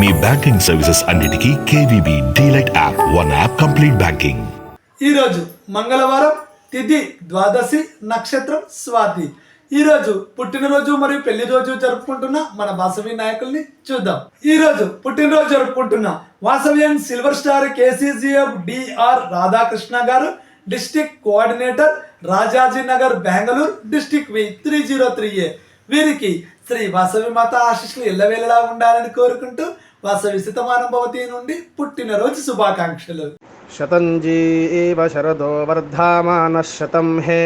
మీ banking services అన్నిటికీ KVB DLite app one app complete banking. ఈరోజు మంగళవారం తిథి ద్వాదశి నక్షత్రం స్వాతి. ఈరోజు పుట్టినరోజు మరియు పెళ్ళి రోజు జరుపుకుంటున్న మన వాసవి నాయకుల్ని చూద్దాం. ఈ రోజు పుట్టినరోజు జరుపుకుంటున్న Vasavi and silver star KCGF Dr Radhakrishna garu district coordinator Rajaji Nagar Bengaluru district V three zero three A. వీరికి శ్రీ వాసవి మాత ఆశీస్సులు ఎల్లవేళలా ఉండాలని కోరుకుంటూ వాసవి సితమానం భవతి నుండి పుట్టినరోజు శుభాకాంక్షలు. శతంజీ ఏవ శరదో వర్ధమాన శతం హే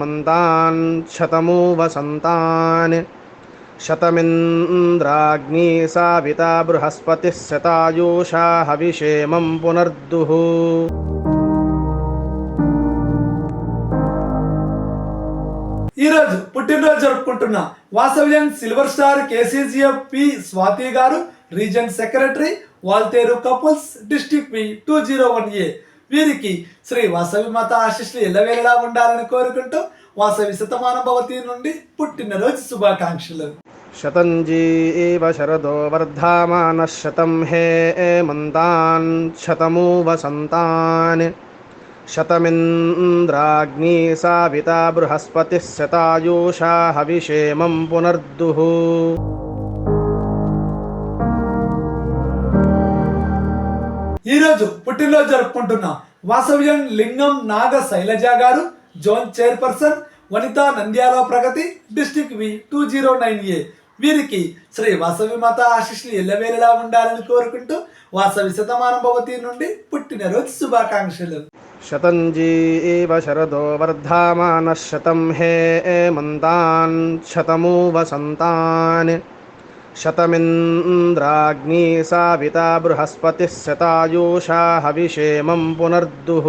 మంతాన్ శతమూ వసంతాన్ శతమింద్రాగ్ని సావిత బృహస్పతి శతాయూషా హవిషేమం పునర్దుః. ఈరోజు పుట్టినరోజు జరుపుకుంటున్న వాసవ్యం silver star KCGF P Swathi garu region secretary Waltair couples district B two zero one A. వీరికి శ్రీ వాసవి మాత ఆశిష్లు ఎల్లవేళలా ఉండాలని కోరుకుంటూ వాసవి శతమానభవతి నుండి పుట్టినరోజు శుభాకాంక్షలు. శతంజీ శరదో వర్ధమాన శతం హే మంతాన్ శతమూ వసంతాన్ శతమింద్రాగ్ని సావిత బృహస్పతి శతాయూషా హవిషేమం పునర్దుహూ ఈరోజు పుట్టినరోజు జరుపుకుంటున్న వాసవ్యం లింగం Naga Shailaja garu zone chairperson Vanitha నంద్యాలో Pragathi district V two zero nine A. వీరికి శ్రీ వాసవి మాత ఆశిష్లు ఎల్లవేలా ఉండాలని కోరుకుంటూ వాసవి శతమానం భవతి నుండి పుట్టినరోజు శుభాకాంక్షలు. శతంజీ శరదో వర్ధమాన శతం హే మంతాన్ శతమూ వసంతాన్ शतमिन्द्राग्नी साविता बृहस्पतिः शतायुषा हविषेमं पुनर्दुः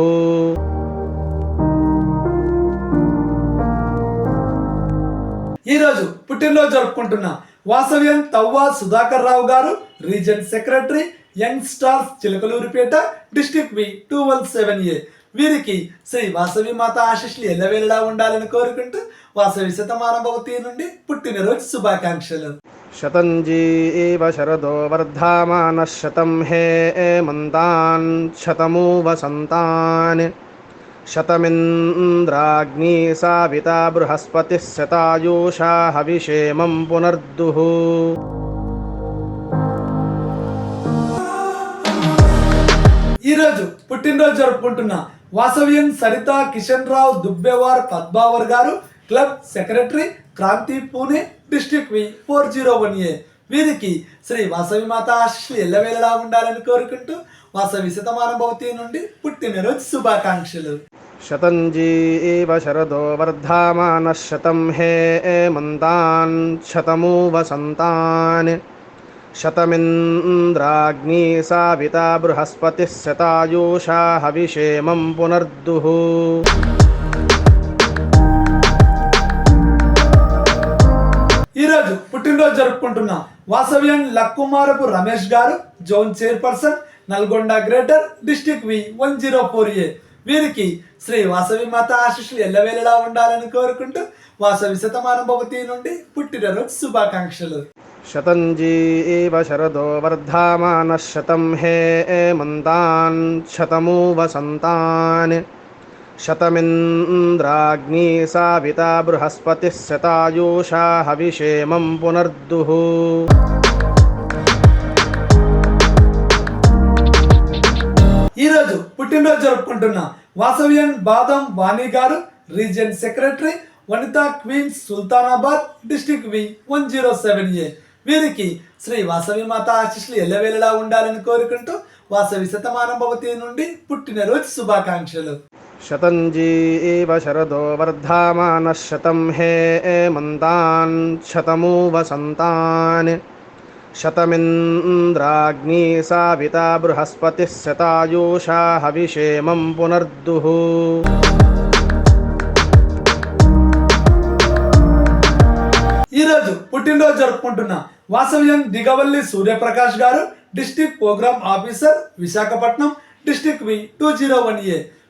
ఈ రోజు పుట్టినరోజు జరుపుకుంటున్న వాసవ్యం Tavva Sudhakar Rao garu region secretary young stars Chilakaluripet district V two one seven A వీరికి శ్రీ వాసవి మాత ఆశీస్సులు ఎల్లవేళలా ఉండాలని కోరుకుంటూ వాసవి శతమాన భవతి నుండి పుట్టినరోజు శుభాకాంక్షలు शतञ्जी एव शरदो वर्धामानः शतं हे मन्तान् शतमु वसन्तान् शतमिन्द्राग्नी साविता बृहस्पतिः शतायुषा हविषेमं पुनर्दुः ఈ రోజు పుట్టినరోజు జరుపుకుంటున్న వాసవ్యం Saritha Kishan Rao Dubbewar పద్మావర్ garu club secretary Kranti Pune district V four zero one A వీరికి శ్రీ వాసవి మాత ఆశలు ఎల్లవేళలా ఉండాలని కోరుకుంటూ వాసవి శతమానం భవతి నుండి పుట్టినరోజు శుభాకాంక్షలు. శతంజీ శరదో వర్ధమాన శతం హే మంతాన్ శతమూ వసంతాన్ శతమింద్రాగ్ని సావిత బృహస్పతి శతాయూషా హవిషేమం పునర్దుః. జరుపుకుంటున్నాం. వాసవ్యం Lakkumarapu Ramesh garu zone chairperson Nalgonda greater district V one zero four A. వీరికి శ్రీ వాసవి మాత ఆశీస్సులు ఎల్లవేళలా ఉండాలని కోరుకుంటూ వాసవి శతమానుభవతి నుండి పుట్టినరోజు శుభాకాంక్షలు. శతంజీ ఏవ శరదో వర్ధమాన శతం హే ఏ మంతాన్ శతమూ వసంతాన్ शतमिन्द्राग्नी साविता बृहस्पतिः शतायुषा हविषेमं पुनर्दुः ఈ రోజు పుట్టినరోజు జరుపుకుంటున్న వాసవ్యన్ Badam Vani garu region secretary Vanitha queens Sultanabad district V one zero seven A వీరికి శ్రీ వాసవి మాత ఆశీస్సులు ఎల్లవేళలా ఉండాలని కోరుకుంటూ వాసవి శతమానం భవతి నుండి పుట్టినరోజు శుభాకాంక్షలు శతంజీవ శరదో వర్ధమానः శతం హే మంతాన్ శతమూ వసంతాన్ శతమింద్రాగ్నీ సావితా బృహస్పతిः శతాయూషా హవిషేమం పునర్దుః. ఈరోజు పుట్టినరోజు జరుపుకుంటున్న వాసవ్యం Digavalli Suryaprakash garu district programme officer Visakhapatnam district V two zero one A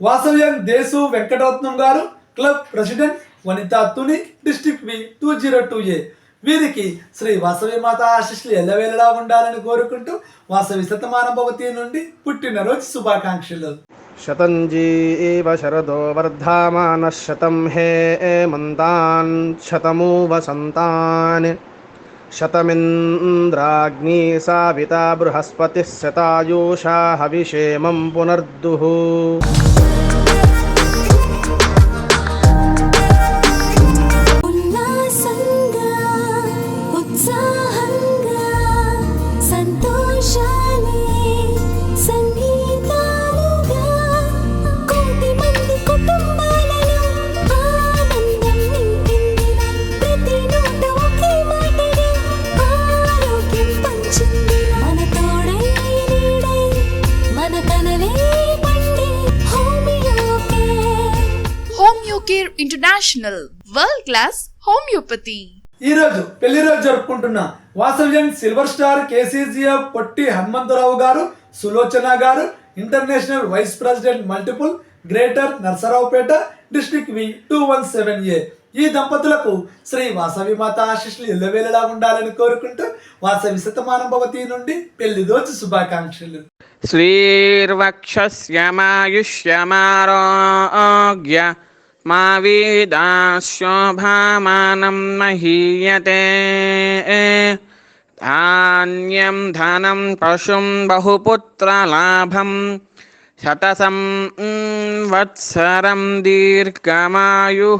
వాసవ్యం Desu Venkataratnam garu club president Vanitha Tuni district V two zero two A. వీరికి శ్రీ వాసవి మాత ఆశిష్లు ఎల్లవేళలా ఉండాలని కోరుకుంటూ వాసవి శతమాన భవతి నుండి పుట్టినరోజు శుభాకాంక్షలు. శతంజీ శరదో వర్ధమాన శతం హే మంతాన్ శతమూ వసంతాన్ శతమింద్రాగ్ని సావితా బృహస్పతి శతాయూషా హవిషేమం పునర్దుః. Care international world class homeopathy. ఈ రోజు పెళ్ళి రోజు జరుపుకుంటున్న వాసవ్యం silver star KCGF Potti Hanumantharao garu Sulochana garu international vice president multiple greater Narasaraopet district V two one seven A. ఈ దంపతులకు శ్రీ వాసవి మాత ఆశిష్లు ఎల్లవేళలా ఉండాలని కోరుకుంటూ వాసవి శతమానం భవతి నుండి పెళ్ళి దోచి శుభాకాంక్షలు. శ్రీర్వక్ష మా వీదాశోభామానం మహీయతే ధాన్యం ధనం పశుం బహుపుత్రలాభం శతసం వత్సరం దీర్ఘమాయు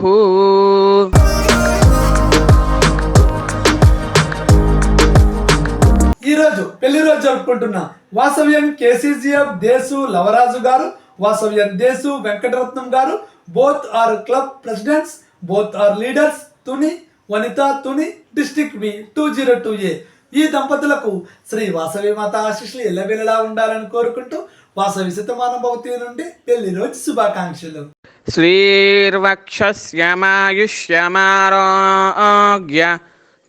ఈరోజు పెళ్ళి రోజు జరుపుకుంటున్న వాసవ్యం కేసీజీఎఫ్ దేశు లవరాజు గారు వాసవ్యం Desu Venkataratnam garu both are club presidents both are leaders Tuni Vanitha Tuni district B two zero two A. ఈ దంపతులకు శ్రీ వాసవి మాత ఆశీస్సులు ఎల్లవెల్లలా ఉండాలని కోరుకుంటూ వాసవి శతమానుభవతి నుండి పెళ్ళి రోజు శుభాకాంక్షలు. శ్రీర్వక్షమాయుష్యమారోగ్య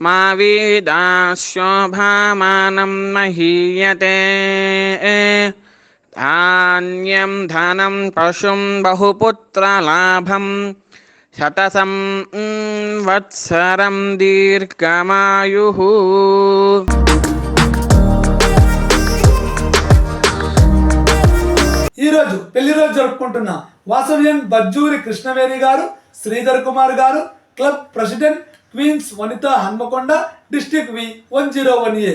మా వీదాశోభామానం మహీయతే. धान्यं धनं पशुं बहुपुत्रलाभं शतसं mm, वत्सरं दीर्घमायुः ఈ రోజు పెళ్లి రోజు జరుపుకుంటున్న వాసవ్యం Bajjuri Krishnaveni garu Sridhar Kumar garu club president queens Vanitha Hanamkonda district V one zero one A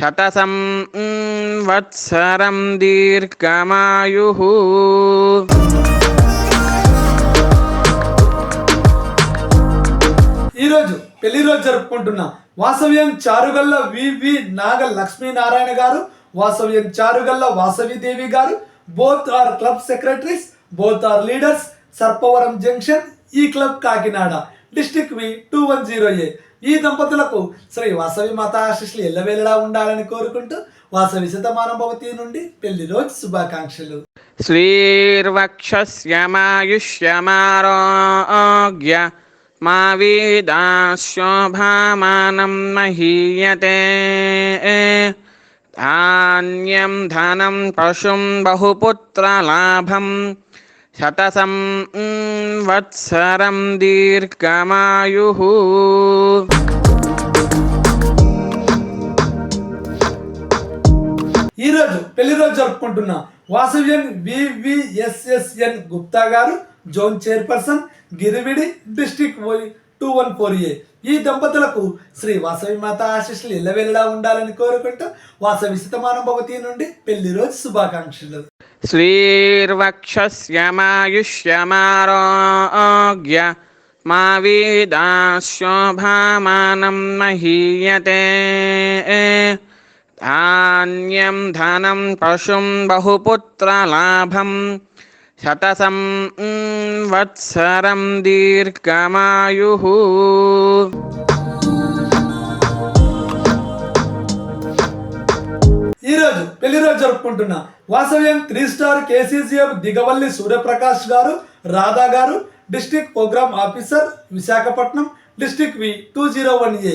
శతసం వత్సరం దీర్ఘమాయు ఈరోజు పెళ్ళి రోజు జరుపుకుంటున్న వాసవ్యం చారుగల్ల వివి నాగ లక్ష్మీనారాయణ గారు వాసవ్యం Charugalla Vasavidevi garu both are club secretaries both are leaders Sarpavaram junction ఈ club Kakinada. District V two one zero A. ఈ దంపతులకు శ్రీ వాసవి మాత ఆశిష్లు ఎల్లవేళలా ఉండాలని కోరుకుంటూ వాసవి శతమానభవతి నుండి పెళ్ళి రోజు శుభాకాంక్షలు. శ్రీర్వక్షమాయుష్యమారోగ్య మా వీదాశోభామానం మహీయతే. ధాన్యం ధనం పశుం బహుపుత్రలాభం శతసం వత్సరం దీర్ఘమాయు ఈరోజు పెళ్ళి రోజు జరుపుకుంటున్న వాసవ్యన్ VVSSN Gupta garu zone chairperson Girividi district two one four A ఈ దంపతులకు శ్రీ వాసవి మాత ఆశీస్సులు ఇళ్ళవెళ్ళలా ఉండాలని కోరుకుంటూ వాసవి భవతి నుండి పెళ్ళి రోజు శుభాకాంక్షలు. శ్రీర్వక్షమాయుష్యమారోగ్య మా వీదాశోభామానం మహీయతే. ధాన్యం ధనం పశుం బహుపుత్రలాభం శతసం వత్సరం దీర్ఘమాయు. ఈరోజు పెళ్ళి రోజు జరుపుకుంటున్న వాసవ్యం three star KCCF Digavalli Suryaprakash garu Radha garu district programme officer Visakhapatnam district V two zero one A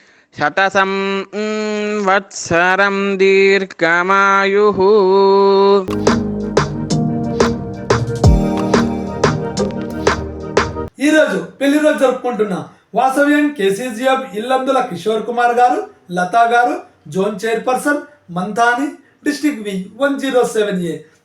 శతసం వత్సరం దీర్ఘమాయు. ఈరోజు పెళ్ళి రోజు జరుపుకుంటున్న వాసవ్యం KCGF Illandula Kishore Kumar garu Latha garu zone chairperson Manthani district V one zero seven A.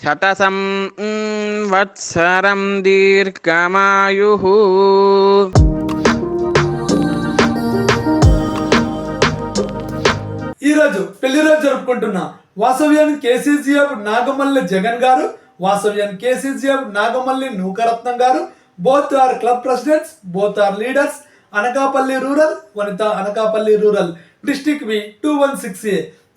శతసం వత్సరం దీర్ఘమాయు. ఈరోజు పెళ్ళి రోజు జరుపుకుంటున్న వాసవ్యాన్ కేసీసీఎఫ్ నాగమల్లి జగన్ గారు వాసవ్యాన్ KCCF Nagamalli Nookaratnam garu both are club presidents both are leaders Anakapalli rural Vanitha Anakapalli rural district V two one six A.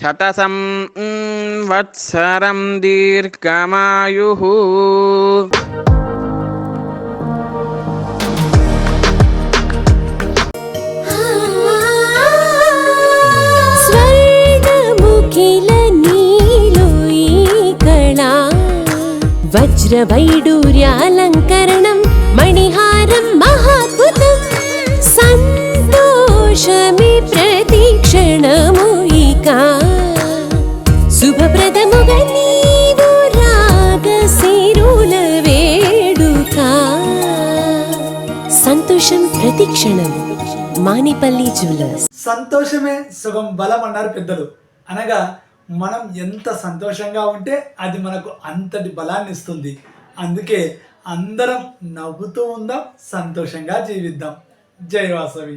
శతసం వత్సరం దీర్ఘమాయు. వజ్రవైడూర్యాలంకరణ ప్రతి క్షణం Manipalli jewellers. సంతోషమే సుఖం బలం అన్నారు పెద్దలు. అనగా మనం ఎంత సంతోషంగా ఉంటే అది మనకు అంతటి బలాన్ని ఇస్తుంది. అందుకే అందరం నవ్వుతూ ఉందాం సంతోషంగా జీవిద్దాం. జై వాసవి.